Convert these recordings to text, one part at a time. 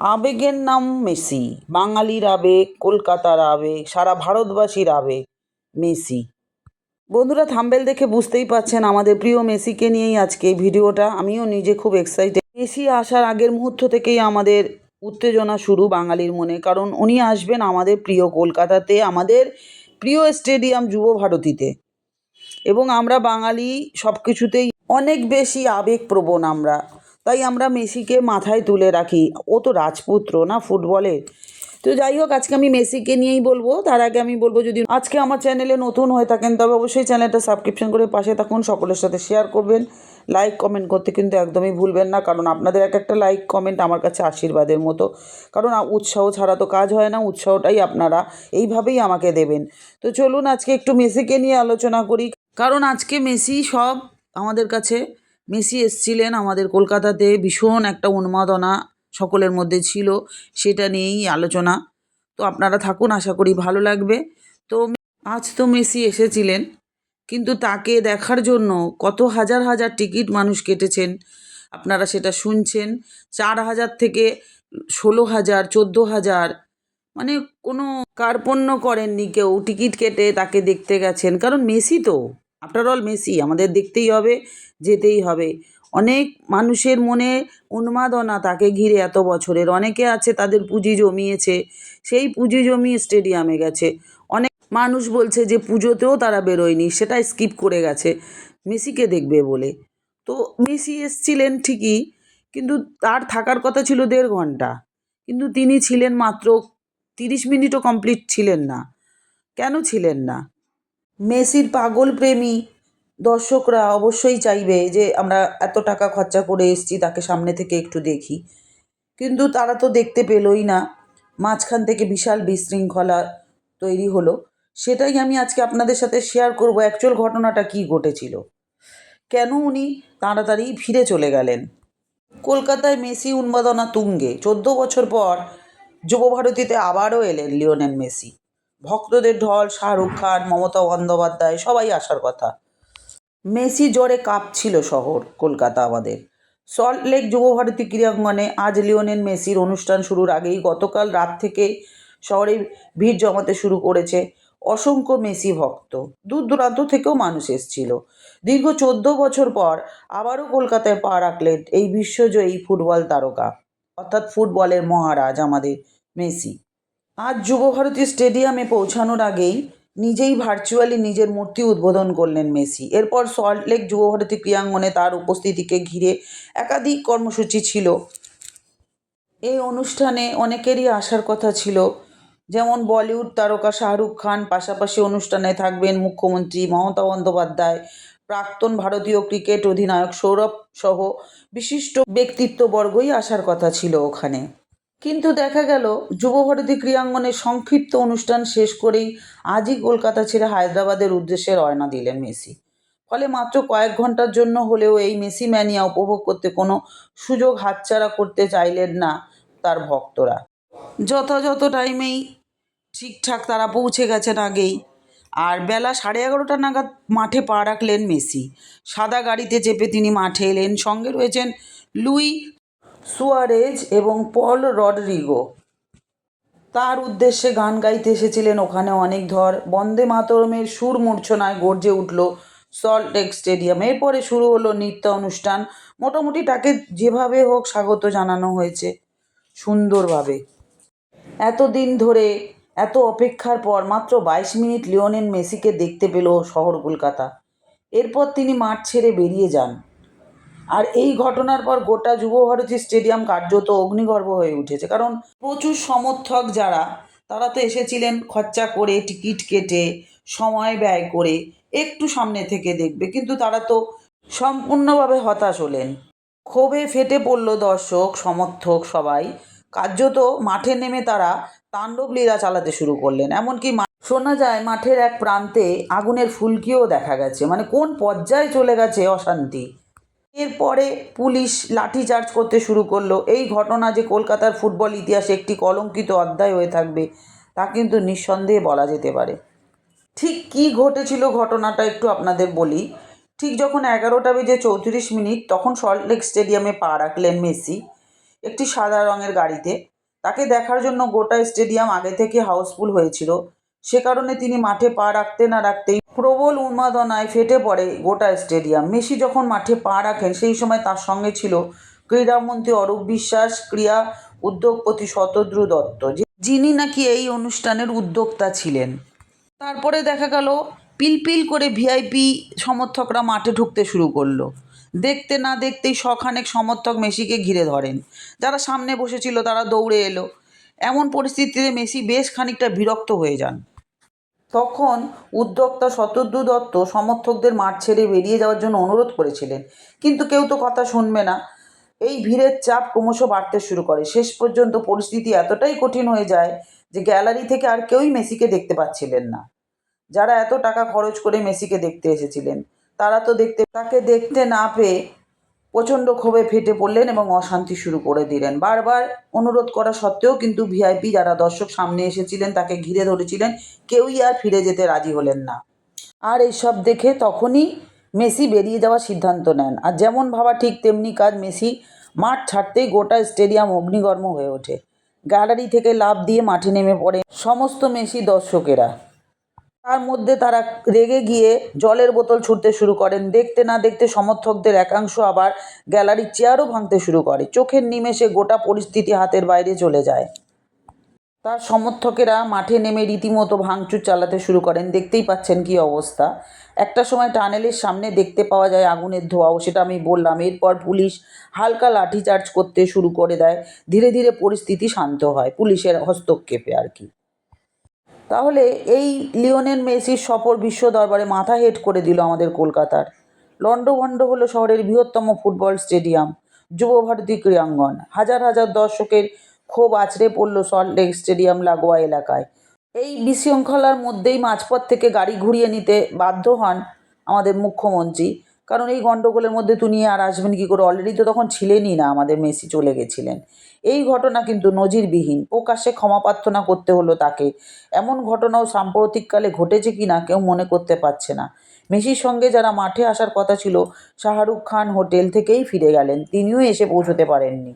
আবেগের নাম মেসি। বাঙালির আবেগ, কলকাতার আবেগ, সারা ভারতবাসীর আবেগ, মেসি। বন্ধুরা, থাম্বেল দেখে বুঝতেই পারছেন আমাদের প্রিয় মেসিকে নিয়েই আজকে এই ভিডিওটা। আমিও নিজে খুব এক্সাইটেড মেসি আসার আগের মুহূর্ত থেকেই আমাদের উত্তেজনা শুরু বাঙালির মনে, কারণ উনি আসবেন আমাদের প্রিয় কলকাতাতে, আমাদের প্রিয় স্টেডিয়াম যুব ভারতীতে। এবং আমরা বাঙালি সব কিছুতেই অনেক বেশি আবেগপ্রবণ আমরা। তাই আমরা মেসিকে মাথায় তুলে রাখি। ও তো রাজপুত্র না ফুটবলের। তো যাই হোক, আজকে আমি মেসিকে নিয়েই বলব। তার আগে আমি বলব যদি আজকে আমার চ্যানেলে নতুন হয়ে থাকেন, তবে অবশ্যই চ্যানেলটা সাবস্ক্রিপশন করে পাশে থাকুন, সকলের সাথে শেয়ার করবেন। লাইক কমেন্ট করতে কিন্তু একদমই ভুলবেন না, কারণ আপনাদের এক একটা লাইক কমেন্ট আমার কাছে আশীর্বাদের মতো। কারণ উৎসাহ ছাড়া তো কাজ হয় না, উৎসাহটাই আপনারা এইভাবেই আমাকে দেবেন। তো চলুন আজকে একটু মেসিকে নিয়ে আলোচনা করি। কারণ আজকে মেসি সব আমাদের কাছে মেসি এসছিলেন আমাদের কলকাতাতে, ভীষণ একটা উন্মাদনা সকলের মধ্যে ছিল, সেটা নিয়েই আলোচনা। তো আপনারা থাকুন, আশা করি ভালো লাগবে। তো আজ তো মেসি এসেছিলেন, কিন্তু তাকে দেখার জন্য কত হাজার হাজার টিকিট মানুষ কেটেছেন, আপনারা সেটা শুনছেন। চার হাজার থেকে ষোলো হাজার, চোদ্দ হাজার মানে কোনো কার্পণ্য করেননি কেউ। টিকিট কেটে তাকে দেখতে গেছেন, কারণ মেসি তো। আফটার অল মেসি আমাদের দেখতেই হবে, যেতেই হবে। অনেক মানুষের মনে উন্মাদনা তাকে ঘিরে এত বছরের। অনেকে আছে তাদের পুঁজি জমিয়েছে, সেই পুঁজি জমিয়ে স্টেডিয়ামে গেছে। অনেক মানুষ বলছে যে পুজোতেও তারা বেরোয়নি, সেটা স্কিপ করে গেছে। মেসিকে দেখবে বলে। তো মেসি এসছিলেন ঠিকই, কিন্তু তার থাকার কথা ছিল দেড় ঘণ্টা। কিন্তু তিনি ছিলেন মাত্র তিরিশ মিনিটও কমপ্লিট ছিলেন না। কেন ছিলেন না? মেসির পাগল প্রেমী দর্শকরা অবশ্যই চাইবে যে আমরা এত টাকা খরচা করে এসেছি, তাকে সামনে থেকে একটু দেখি। কিন্তু তারা তো দেখতে পেলই না। মাঝখান থেকে বিশাল বিশৃঙ্খলা তৈরি হলো। সেটাই আমি আজকে আপনাদের সাথে শেয়ার করব অ্যাকচুয়াল ঘটনাটা কী ঘটেছিল। কেন উনি তাড়াতাড়ি ফিরে চলে গেলেন? কলকাতায় মেসি উন্মাদনা তুঙ্গে। চোদ্দ বছর পর যুবভারতীতে আবারও এলেন লিওনেল মেসি। ভক্তদের ঢল, শাহরুখ খান, মমতা বন্দ্যোপাধ্যায়, সবাই আসার কথা। মেসি জ্বরে কাঁপছিল শহর, কলকাতা আমাদের। সল্টলেক যুবভারতী ক্রীড়াঙ্গনে আজ লিওনেল মেসির অনুষ্ঠান শুরুর আগেই গতকাল রাত থেকে শহরে ভিড় জমাতে শুরু করেছে অসংখ্য মেসি ভক্ত। দূর দূরান্ত থেকেও মানুষ এসেছিল। দীর্ঘ চোদ্দ বছর পর আবারও কলকাতায় পা রাখলেন এই বিশ্বজয়ী ফুটবল তারকা। অর্থাৎ ফুটবলের মহারাজ আমাদের মেসি। আজ যুবভারতী স্টেডিয়ামে পৌঁছানোর আগেই নিজেই ভার্চুয়ালি নিজের মূর্তি উদ্বোধন করলেন মেসি। এরপর সল্টলেক যুবভারতী ক্রিয়াঙ্গনে তার উপস্থিতিকে ঘিরে একাধিক কর্মসূচি ছিল। এই অনুষ্ঠানে অনেকেরই আসার কথা ছিল, যেমন বলিউড তারকা শাহরুখ খান, পাশাপাশি অনুষ্ঠানে থাকবেন মুখ্যমন্ত্রী মমতা বন্দ্যোপাধ্যায়, প্রাক্তন ভারতীয় ক্রিকেট অধিনায়ক সৌরভ সহ বিশিষ্ট ব্যক্তিত্ববর্গই আসার কথা ছিল ওখানে। কিন্তু দেখা গেল যুবভারতী ক্রীড়াঙ্গনের সংক্ষিপ্ত অনুষ্ঠান শেষ করেই আজই কলকাতা ছেড়ে হায়দ্রাবাদের উদ্দেশ্যে রওনা দিলেন মেসি। ফলে মাত্র কয়েক ঘণ্টার জন্য হলেও এই মেসি ম্যানিয়া উপভোগ করতে কোনো সুযোগ হাতছাড়া করতে চাইলেন না তার ভক্তরা। যথাযথ টাইমেই ঠিকঠাক তারা পৌঁছে গেছেন আগেই। আর বেলা সাড়ে এগারোটা নাগাদ মাঠে পা রাখলেন মেসি। সাদা গাড়িতে চেপে তিনি মাঠে এলেন। সঙ্গে রয়েছেন লুই সুয়ারেজ এবং পল রডরিগো। তার উদ্দেশ্যে গান গাইতে এসেছিলেন ওখানে অনেক ধর। বন্দে মাতরমের সুর মূর্ছনায় গর্জে উঠল সল্ট সল্টলেক স্টেডিয়াম। এরপরে শুরু হলো নৃত্য অনুষ্ঠান। মোটামুটি তাকে যেভাবে হোক স্বাগত জানানো হয়েছে সুন্দরভাবে। এতদিন ধরে, এত অপেক্ষার পর মাত্র বাইশ মিনিট লিওনেল মেসিকে দেখতে পেল শহর কলকাতা। এরপর তিনি মাঠ ছেড়ে বেরিয়ে যান। আর এই ঘটনার পর গোটা যুবভারতী স্টেডিয়াম কার্যত অগ্নিগর্ভ হয়ে উঠেছে। কারণ প্রচুর সমর্থক যারা, তারা তো এসেছিলেন খরচা করে, টিকিট কেটে, সময় ব্যয় করে, একটু সামনে থেকে দেখবে। কিন্তু তারা তো সম্পূর্ণভাবে হতাশ হলেন। ক্ষোভে ফেটে পড়ল দর্শক, সমর্থক সবাই। কার্যত মাঠে নেমে তারা তাণ্ডব লীলা চালাতে শুরু করলেন। এমনকি শোনা যায়, মাঠের এক প্রান্তে আগুনের ফুলকিও দেখা গেছে। মানে কোন পর্যায়ে চলে গেছে অশান্তি? এরপরে পুলিশ লাঠিচার্জ করতে শুরু করল। এই ঘটনা যে কলকাতার ফুটবল ইতিহাসে একটি কলঙ্কিত অধ্যায় হয়ে থাকবে, তা কিন্তু নিঃসন্দেহে বলা যেতে পারে। ঠিক কী ঘটেছিল ঘটনাটা একটু আপনাদের বলি। ঠিক যখন এগারোটা বেজে চৌত্রিশ মিনিট তখন সল্টলেক স্টেডিয়ামে পা রাখলেন মেসি একটি সাদা রঙের গাড়িতে। তাকে দেখার জন্য গোটা স্টেডিয়াম আগে থেকে হাউসফুল হয়েছিল। সে কারণে তিনি মাঠে পা রাখতে না রাখতেই প্রবল উন্মাদনায় ফেটে পড়ে গোটা স্টেডিয়াম। মেসি যখন মাঠে পা রাখেন, সেই সময় তার সঙ্গে ছিল ক্রীড়ামন্ত্রী অরূপ বিশ্বাস, ক্রীড়া উদ্যোগপতি শতদ্রু দত্ত যিনি নাকি এই অনুষ্ঠানের উদ্যোক্তা ছিলেন। তারপরে দেখা গেল পিলপিল করে ভিআইপি সমর্থকরা মাঠে ঢুকতে শুরু করল। দেখতে না দেখতেই শখানেক সমর্থক মেসিকে ঘিরে ধরেন। যারা সামনে বসেছিল, তারা দৌড়ে এলো। এমন পরিস্থিতিতে মেসি বেশ খানিকটা বিরক্ত হয়ে যান। তখন উদ্যোক্তা শতদ্রু দত্ত সমর্থকদের মাঠ ছেড়ে বেরিয়ে যাওয়ার জন্য অনুরোধ করেছিলেন। কিন্তু কেউ তো কথা শুনবে না। এই ভিড়ের চাপ ক্রমশ বাড়তে শুরু করে। শেষ পর্যন্ত পরিস্থিতি এতটাই কঠিন হয়ে যায় যে গ্যালারি থেকে আর কেউই মেসিকে দেখতে পাচ্ছিলেন না। যারা এত টাকা খরচ করে মেসিকে দেখতে এসেছিলেন, তারা তো দেখতে তাকে দেখতে না পেয়ে প্রচণ্ড ক্ষোভে ফেটে পড়লেন এবং অশান্তি শুরু করে দিলেন। বারবার অনুরোধ করা সত্ত্বেও কিন্তু ভিআইপি যারা দর্শক সামনে এসেছিলেন, তাকে ঘিরে ধরেছিলেন, কেউই আর ফিরে যেতে রাজি হলেন না। আর এইসব দেখে তখনই মেসি বেরিয়ে যাওয়ার সিদ্ধান্ত নেন। আর যেমন ভাবা ঠিক তেমনি কাজ মেসি মাঠ ছাড়তেই গোটা স্টেডিয়াম অগ্নিগর্ম হয়ে ওঠে। গ্যালারি থেকে লাফ দিয়ে মাঠে নেমে পড়ে সমস্ত মেসি দর্শকেরা। তার মধ্যে তারা রেগে গিয়ে জলের বোতল ছুঁড়তে শুরু করেন। দেখতে না দেখতে সমর্থকদের একাংশ আবার গ্যালারির চেয়ারও ভাঙতে শুরু করে। চোখের নিমেষে গোটা পরিস্থিতি হাতের বাইরে চলে যায়। তার সমর্থকেরা মাঠে নেমে রীতিমতো ভাঙচুর চালাতে শুরু করেন। দেখতেই পাচ্ছেন কী অবস্থা। একটা সময় টানেলের সামনে দেখতে পাওয়া যায় আগুনের ধোঁয়াও। সেটা আমি বললাম। এরপর পুলিশ হালকা লাঠিচার্জ করতে শুরু করে দেয়। ধীরে ধীরে পরিস্থিতি শান্ত হয়। পুলিশের হস্তক্ষেপে আর কি। তাহলে এই লিওনেল মেসির সফর বিশ্ব দরবারে মাথা হেট করে দিল আমাদের কলকাতার। লন্ডভন্ড হলো শহরের বৃহত্তম ফুটবল স্টেডিয়াম যুবভারতী ক্রীড়াঙ্গন। হাজার হাজার দর্শকের ক্ষোভ আছড়ে পড়ল সল্টলেক স্টেডিয়াম লাগোয়া এলাকায়। এই বিশৃঙ্খলার মধ্যেই মাঝপথ থেকে গাড়ি ঘুরিয়ে নিতে বাধ্য হন আমাদের মুখ্যমন্ত্রী। কারণ এই গণ্ডগোলের মধ্যে তুমি আর আসবেন কী করে? অলরেডি তো তখন ছিলেনই না আমাদের মেসি চলে গেছিলেন। এই ঘটনা কিন্তু নজিরবিহীন। প্রকাশ্যে ক্ষমা প্রার্থনা করতে হলো তাকে। এমন ঘটনাও সাম্প্রতিককালে ঘটেছে কি না কেউ মনে করতে পারছে না। মেসির সঙ্গে যারা মাঠে আসার কথা ছিল, শাহরুখ খান হোটেল থেকেই ফিরে গেলেন। তিনিও এসে পৌঁছতে পারেননি।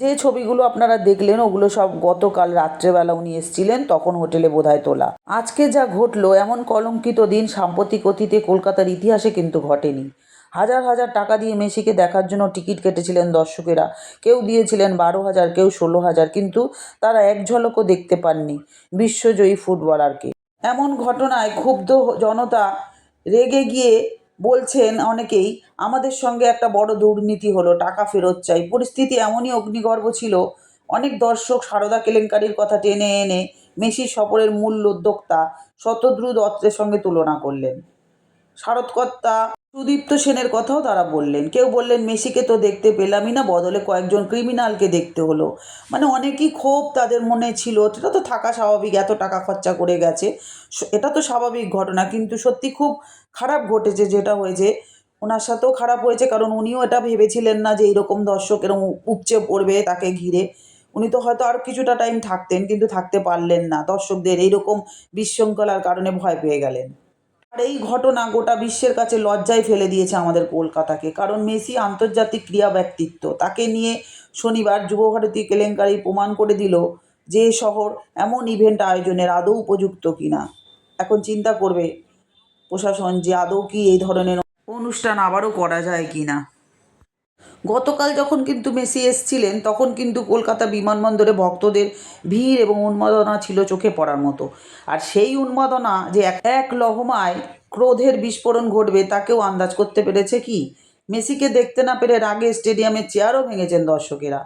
যে ছবিগুলো আপনারা দেখলেন, ওগুলো সব গতকাল রাত্রেবেলা উনি এসেছিলেন, তখন হোটেলে বোধহয় তোলা। আজকে যা ঘটলো, এমন কলঙ্কিত দিন সাম্প্রতিক অতীতে কলকাতার ইতিহাসে কিন্তু ঘটেনি। হাজার হাজার টাকা দিয়ে মেসিকে দেখার জন্য টিকিট কেটেছিলেন দর্শকেরা। কেউ দিয়েছিলেন বারো হাজার, কেউ ষোলো হাজার, কিন্তু তারা এক ঝলকও দেখতে পাননি বিশ্বজয়ী ফুটবলারকে। এমন ঘটনায় ক্ষুব্ধ জনতা রেগে গিয়ে বলছেন অনেকেই, আমাদের সঙ্গে একটা বড় দুর্নীতি হলো, টাকা ফেরত চাই। পরিস্থিতি এমনই অগ্নিগর্ভ ছিল। অনেক দর্শক সারদা কেলেঙ্কারির কথা টেনে এনে মেসির সফরের মূল উদ্যোক্তা শতদ্রু দত্তের সঙ্গে তুলনা করলেন। শারদকর্তা সুদীপ্ত সেনের কথাও তারা বললেন। কেউ বললেন, মেসিকে তো দেখতে পেলামই না, বদলে কয়েকজন ক্রিমিনালকে দেখতে হলো। মানে অনেকই ক্ষোভ তাদের মনে ছিল। এটা তো থাকা স্বাভাবিক, এত টাকা খরচা করে গেছে। এটা তো স্বাভাবিক ঘটনা, কিন্তু সত্যি খুব খারাপ ঘটেছে যেটা হয়েছে। ওনার সাথেও খারাপ হয়েছে, কারণ উনিও এটা ভেবেছিলেন না যে এইরকম দর্শক এরকম উপচে পড়বে তাকে ঘিরে। উনি তো হয়তো আর কিছুটা টাইম থাকতেন, কিন্তু থাকতে পারলেন না। দর্শকদের এইরকম বিশৃঙ্খলার কারণে ভয় পেয়ে গেলেন। আর এই ঘটনা গোটা বিশ্বের কাছে লজ্জায় ফেলে দিয়েছে আমাদের কলকাতাকে। কারণ মেসি আন্তর্জাতিক ক্রীড়া ব্যক্তিত্ব। তাকে নিয়ে শনিবার যুবভারতী কেলেঙ্কারি প্রমাণ করে দিল যে শহর এমন ইভেন্ট আয়োজনের আদৌ উপযুক্ত কিনা। এখন চিন্তা করবে প্রশাসন যে আদৌ কি এই ধরনের অনুষ্ঠান আবারও করা যায় কি না গতকাল যখন কিন্তু মেসি এসছিলেন, তখন কিন্তু কলকাতা বিমানবন্দরে ভক্তদের ভিড় এবং উন্মাদনা ছিল চোখে পড়ার মতো। আর সেই উন্মাদনা যে এক লহমায় ক্রোধের বিস্ফোরণ ঘটবে, তাকেও আন্দাজ করতে পেরেছে কি? মেসিকে দেখতে না পেরে রাগে স্টেডিয়ামের চেয়ারও ভেঙেছেন দর্শকেরা।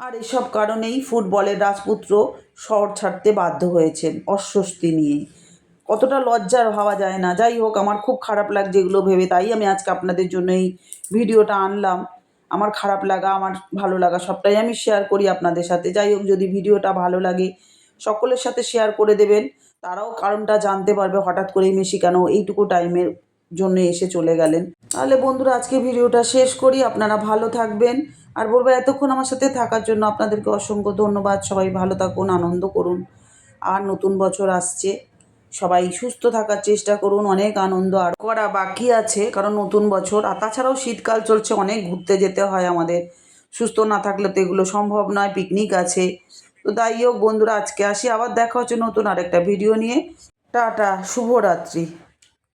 আর এসব কারণেই ফুটবলের রাজপুত্র শহর ছাড়তে বাধ্য হয়েছেন অস্বস্তি নিয়ে। কতটা লজ্জার ভাবা যায় না। যাই হোক, আমার খুব খারাপ লাগছে এগুলো ভেবে, তাই আমি আজকে আপনাদের জন্য এই ভিডিওটা আনলাম। আমার খারাপ লাগা, আমার ভালো লাগা সবটাই আমি শেয়ার করি আপনাদের সাথে। যাই হোক, যদি ভিডিওটা ভালো লাগে, সকলের সাথে শেয়ার করে দেবেন। তারাও কারণটা জানতে পারবে, হঠাৎ করেই মেশি কেন এইটুকু টাইমের জন্য এসে চলে গেলেন। তাহলে বন্ধুরা, আজকে ভিডিওটা শেষ করি। আপনারা ভালো থাকবেন। আর বলব, এতক্ষণ আমার সাথে থাকার জন্য আপনাদেরকে অসংখ্য ধন্যবাদ। সবাই ভালো থাকুন, আনন্দ করুন। আর নতুন বছর আসছে। সবাই সুস্থ থাকার চেষ্টা করুন, অনেক আনন্দ আর করা বাকি আছে। কারণ নতুন বছর, আর তাছাড়াও শীতকাল চলছে, অনেক ঘুরতে যেতে হয় আমাদের। সুস্থ না থাকলে তো এগুলো সম্ভব নয় পিকনিক আছে। তো তাই হোক বন্ধুরা, আজকে আসি, আবার দেখা হচ্ছে নতুন আরেকটা ভিডিও নিয়ে। টাটা, শুভরাত্রি।